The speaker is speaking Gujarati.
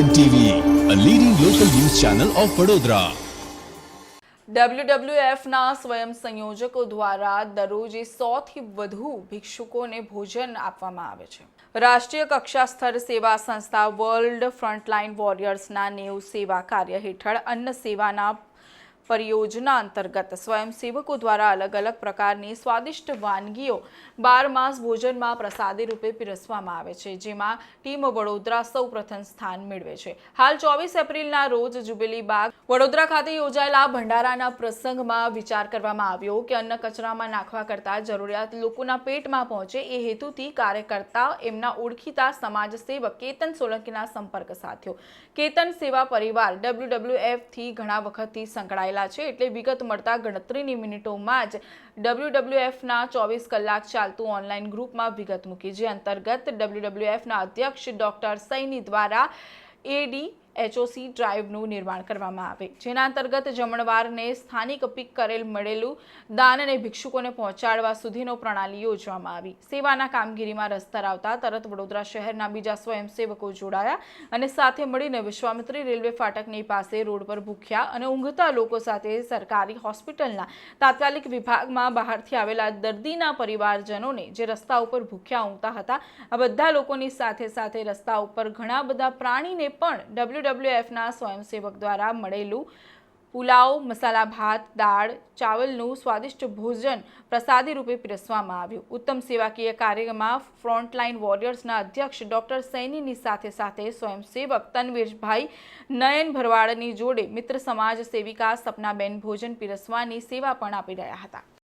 N TV a leading local news channel of Vadodara ડબલ્યુડબલ્યુએફના સ્વયં સંયોજકો દ્વારા દરરોજે સોથી વધુ ભિક્ષુકોને ભોજન આપવામાં આવે છે. રાષ્ટ્રીય કક્ષા સ્તર સેવા સંસ્થા વર્લ્ડ ફ્રન્ટલાઇન વોરિયર્સના નેવ સેવા કાર્ય હેઠળ અન્ન સેવાના પરિયોજના અંતર્ગત સ્વયંસેવકો દ્વારા અલગ અલગ પ્રકારની સ્વાદિષ્ટ વાનગીઓ બાર માસ ભોજનમાં પ્રસાદી રૂપે પીરસવામાં આવે છે, જેમાં ટીમ વડોદરા સૌ પ્રથમ સ્થાન મેળવે છે. હાલ ચોવીસ એપ્રિલના રોજ જુબેલી બાગ વડોદરા ખાતે યોજાયેલા ભંડારાના પ્રસંગમાં વિચાર કરવામાં આવ્યો કે અન્ન કચરામાં નાખવા કરતાં જરૂરિયાત લોકોના પેટમાં પહોંચે એ હેતુથી કાર્યકર્તા એમના ઓળખીતા સમાજ સેવક કેતન સોલંકીના સંપર્ક સાધ્યો. કેતન સેવા પરિવાર ડબલ્યુ થી ઘણા વખતથી સંકળાયેલા છે એટલે વિગત મળતા ગણતરીની મિનિટોમાં જ ડબ્લ્યુડબ્લ્યુએફના ચોવીસ કલાક ચાલતું ઓનલાઈન ગ્રુપમાં વિગત મૂકી. જે અંતર્ગત ડબ્લ્યુડબ્લ્યુએફના અધ્યક્ષ ડોક્ટર સૈની દ્વારા એડી એચઓસી ડ્રાઈવનું નિર્માણ કરવામાં આવે. જેના અંતર્ગત જમણવારને સ્થાનિક પીક કરેલ મળેલું દાન અને ભિક્ષુકોને પહોંચાડવા સુધીનો પ્રણાલી યોજવામાં આવી. સેવાના કામગીરીમાં રસ ધરાવતા તરત વડોદરા શહેરના બીજા સ્વયંસેવકો જોડાયા અને સાથે મળીને વિશ્વામિત્રી રેલવે ફાટકની પાસે રોડ પર ભૂખ્યા અને ઊંઘતા લોકો સાથે સરકારી હોસ્પિટલના તાત્કાલિક વિભાગમાં બહારથી આવેલા દર્દીના પરિવારજનોને જે રસ્તા ઉપર ભૂખ્યા ઊંઘતા હતા, આ બધા લોકોની સાથે સાથે રસ્તા ઉપર ઘણા બધા પ્રાણીને પણ ડબ્લ્યુડબ્લ્યુએફના સ્વયંસેવક દ્વારા મળેલું પુલાવ, મસાલા ભાત, દાળ, ચાવલનું સ્વાદિષ્ટ ભોજન પ્રસાદી રૂપે પીરસવામાં આવ્યું. ઉત્તમ સેવાકીય કાર્યમાં ફ્રન્ટલાઇન વોરિયર્સના અધ્યક્ષ ડોક્ટર સૈનીની સાથે સાથે સ્વયંસેવક તનવીરભાઈ નયન ભરવાડની જોડે મિત્ર સમાજ સેવિકા સપનાબેન ભોજન પીરસવાની સેવા પણ આપી રહ્યા હતા.